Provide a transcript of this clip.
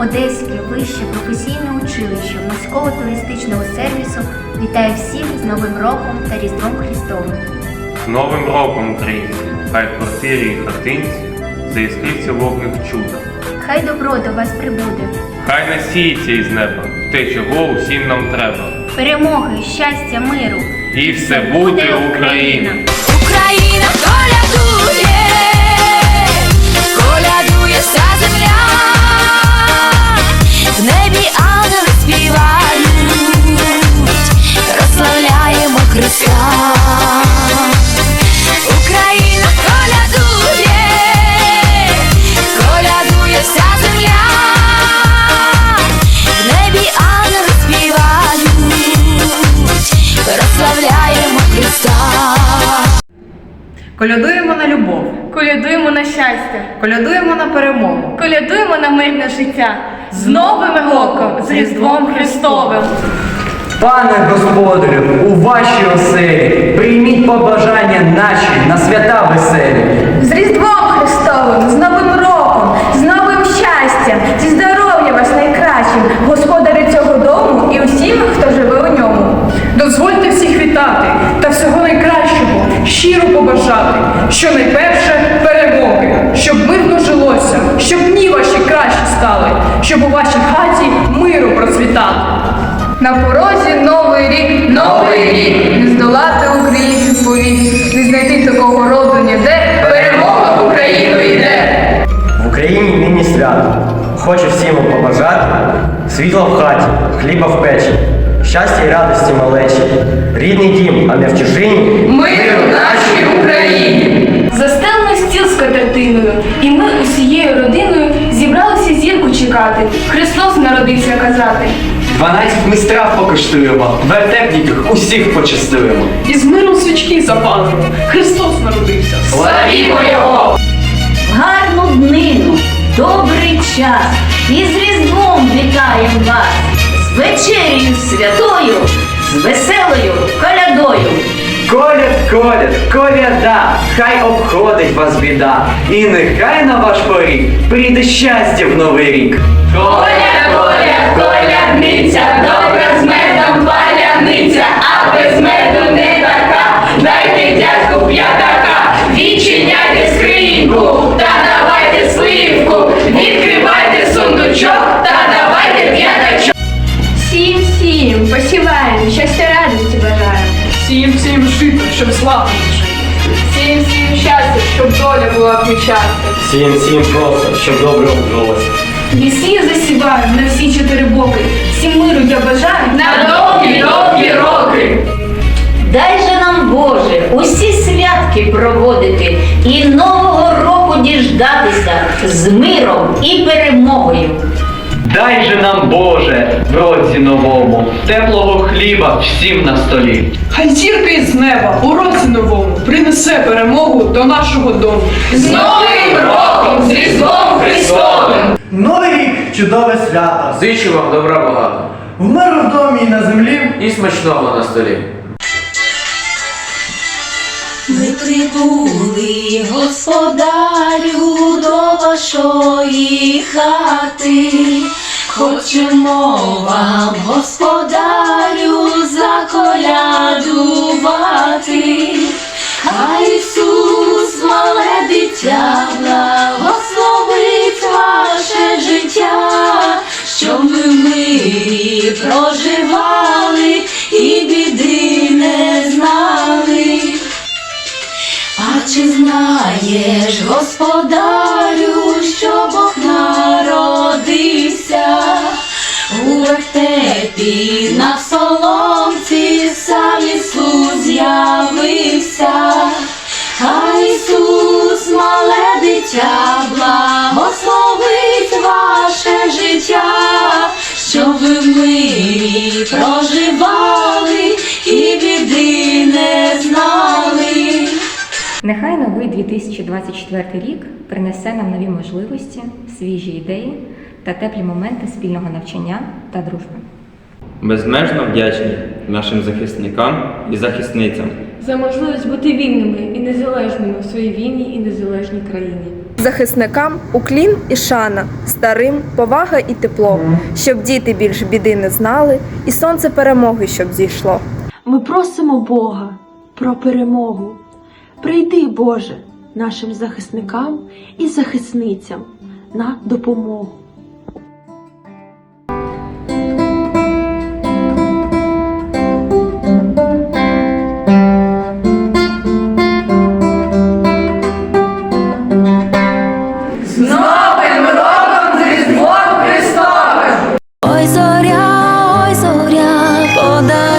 Одеське вище професійне училище морського туристичного сервісу вітає всіх з Новим роком та Різдвом Христовим. З Новим роком, українці! Хай в квартирі і хатинці заіскриться вогник чуда. Хай добро до вас прибуде, Хай насіється із неба те, чого усім нам треба. перемоги, щастя, миру. І все буде Україна! Україна Колядуємо на любов, Колядуємо на щастя, колядуємо на перемогу. колядуємо на мирне життя з Новим роком, з Різдвом Христовим. Пане господарю, у вашій оселі прийміть побажання наші на свята веселі. З Різдвом Христовим, з Новим роком, з новим щастям, зі здоров'я вас найкращим, господарі цього дому і усім, хто живе у ньому. Дозвольте всіх вітати та всього найкращого, щиро побажати, що найперше перемоги, щоб мирно жилося, щоб дні ваші кращі стали, щоб у вашій хаті миру процвітати. На порозі новий рік, новий рік, не здолати українців повік, не знайти такого роду ніде, перемога в Україну йде. В Україні нині свято. Хочу всім побажати світла в хаті, хліба в печі, щастя і радості малечі, рідний дім, а не в чужині. Миру нашій Україні! Катертиною, і ми усією родиною зібралися зірку чекати. Христос народився казати. Дванадцять ми страв покуштуємо, вертеп усіх почастуємо. І з миром свічки запалимо. Христос народився. Славімо його! гарну днину, добрий час і з Різдвом вітаєм вас, з вечерею святою, з веселою. Коляд, коляд, коляда, хай обходить вас біда, і нехай на ваш поріг прийде щастя в новий рік. Коля, коля, колядниця, добра з медом паляниця, а без меду не така. Дайте дядьку п'ятака, відчиняйте скриньку, та давайте сливку, відкривайте Всім всім жити, щоб славно жити. Сім, сім, щастя, щоб доля була ключаста. Всім всім просто, щоб добре вдалося. Ліси засіваємо на всі чотири боки. Всім миру я бажаю На довгі, довгі роки. Дай же нам, Боже, усі святки проводити і Нового року діждатися з миром і перемогою. Дай же нам, Боже, в році новому, теплого хліба всім на столі. Хай зірка із неба у році новому принесе перемогу до нашого дому. З Новим роком, з Різдвом Христовим. Новий рік чудове свято. Зичу вам добра багато В миру в домі і на землі. і смачного на столі. Прибули, господарю, до вашої хати. Хочемо вам, господарю, заколядувати. Хай Ісус, мале дитя, благословить ваше життя, щоб мирі знаєш, господарю, що Бог народився. У вертепі на соломці сам Ісус з'явився, а Ісус, мале дитя, благословить ваше життя, щоб ви в мирі проживали Нехай новий 2024 рік принесе нам нові можливості, свіжі ідеї та теплі моменти спільного навчання та дружби. Безмежно вдячні нашим захисникам і захисницям. за можливість бути вільними і незалежними в своїй вільній і незалежній країні. Захисникам уклін і шана, старим повага і тепло, щоб діти більш біди не знали, і сонце перемоги щоб зійшло. Ми просимо Бога про перемогу. Прийди, Боже, нашим захисникам і захисницям на допомогу. Ой, зоря, ой, зоря, подай.